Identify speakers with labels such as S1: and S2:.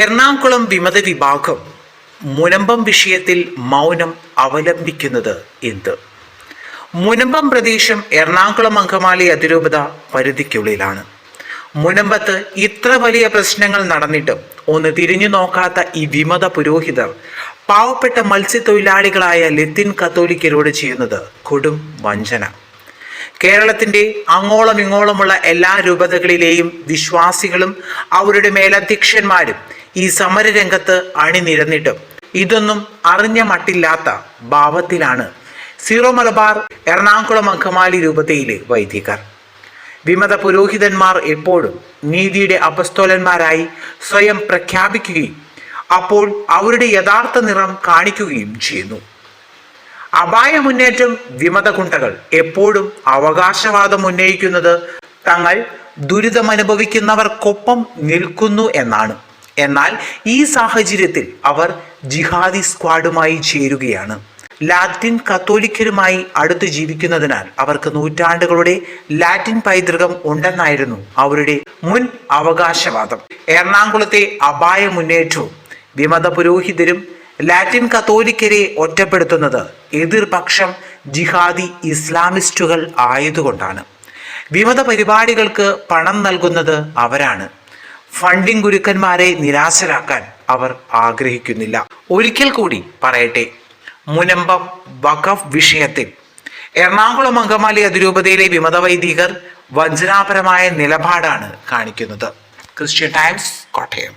S1: എറണാകുളം വിമത വിഭാഗം മുനമ്പം വിഷയത്തിൽ മൗനം അവലംബിക്കുന്നത് എന്ത്? മുനമ്പം പ്രദേശം എറണാകുളം അങ്കമാലി അതിരൂപത പരിധിക്കുള്ളിലാണ്. മുനമ്പത്ത് ഇത്ര വലിയ പ്രശ്നങ്ങൾ നടന്നിട്ടും ഒന്ന് തിരിഞ്ഞു നോക്കാത്ത ഈ വിമത പുരോഹിതർ പാവപ്പെട്ട മത്സ്യത്തൊഴിലാളികളായ ലത്തിൻ കത്തോലിക്കരോട് ചെയ്യുന്നത് കൊടും വഞ്ചന. കേരളത്തിന്റെ അങ്ങോളം ഇങ്ങോളമുള്ള എല്ലാ രൂപതകളിലെയും വിശ്വാസികളും അവരുടെ മേലധ്യക്ഷന്മാരും ഈ സമരരംഗത്ത് അണിനിരന്നിട്ടും. ഇതൊന്നും അറിഞ്ഞ മട്ടില്ലാത്ത ഭാവത്തിലാണ് സീറോ മലബാർ എറണാകുളം അങ്കമാലി രൂപതയിലെ വൈദികർ. വിമത പുരോഹിതന്മാർ എപ്പോഴും നീതിയുടെ അപസ്തോലന്മാരായി സ്വയം പ്രഖ്യാപിക്കുകയും അപ്പോൾ അവരുടെ യഥാർത്ഥ നിറം കാണിക്കുകയും ചെയ്യുന്നു. അപായ മുന്നേറ്റം വിമത എപ്പോഴും അവകാശവാദം ഉന്നയിക്കുന്നത് തങ്ങൾ ദുരിതമനുഭവിക്കുന്നവർക്കൊപ്പം നിൽക്കുന്നു എന്നാണ്. എന്നാൽ ഈ സാഹചര്യത്തിൽ അവർ ജിഹാദി സ്ക്വാഡുമായി ചേരുകയാണ്. ലാറ്റിൻ കത്തോലിക്കരുമായി അടുത്ത് ജീവിക്കുന്നതിനാൽ അവർക്ക് നൂറ്റാണ്ടുകളുടെ ലാറ്റിൻ പൈതൃകം ഉണ്ടെന്നായിരുന്നു അവരുടെ മുൻ അവകാശവാദം. എറണാകുളത്തെ അപായ മുന്നേറ്റവും വിമത പുരോഹിതരും ലാറ്റിൻ കത്തോലിക്കരെ ഒറ്റപ്പെടുത്തുന്നത് എതിർപക്ഷം ജിഹാദി ഇസ്ലാമിസ്റ്റുകൾ ആയതുകൊണ്ടാണ്. വിമത പരിപാടികൾക്ക് പണം നൽകുന്നത് അവരാണ്. ഫണ്ടിംഗ് ഗുരുക്കന്മാരെ നിരാശരാക്കാൻ അവർ ആഗ്രഹിക്കുന്നില്ല. ഒരിക്കൽ കൂടി പറയട്ടെ മുനമ്പം വഖഫ് വിഷയത്തിൽ എറണാകുളം അങ്കമാലി അതിരൂപതയിലെ വിമത വൈദികർ വഞ്ചനാപരമായ നിലപാടാണ് കാണിക്കുന്നത്. Christian Times Kottayam.